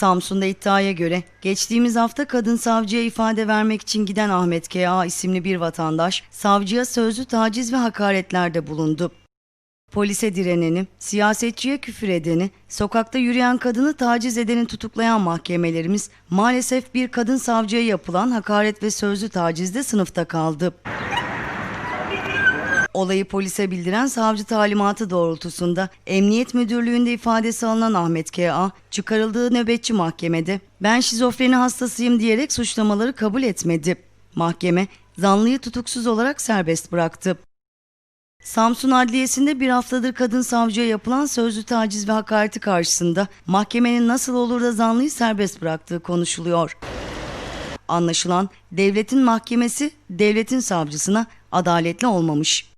Samsun'da iddiaya göre geçtiğimiz hafta kadın savcıya ifade vermek için giden Ahmet K.A. isimli bir vatandaş savcıya sözlü taciz ve hakaretlerde bulundu. Polise direneni, siyasetçiye küfür edeni, sokakta yürüyen kadını taciz edeni tutuklayan mahkemelerimiz maalesef bir kadın savcıya yapılan hakaret ve sözlü tacizde sınıfta kaldı. Olayı polise bildiren savcı talimatı doğrultusunda Emniyet Müdürlüğü'nde ifadesi alınan Ahmet K.A. çıkarıldığı nöbetçi mahkemede ben şizofreni hastasıyım diyerek suçlamaları kabul etmedi. Mahkeme zanlıyı tutuksuz olarak serbest bıraktı. Samsun Adliyesi'nde bir haftadır kadın savcıya yapılan sözlü taciz ve hakareti karşısında mahkemenin nasıl olur da zanlıyı serbest bıraktığı konuşuluyor. Anlaşılan devletin mahkemesi devletin savcısına adaletli olmamış.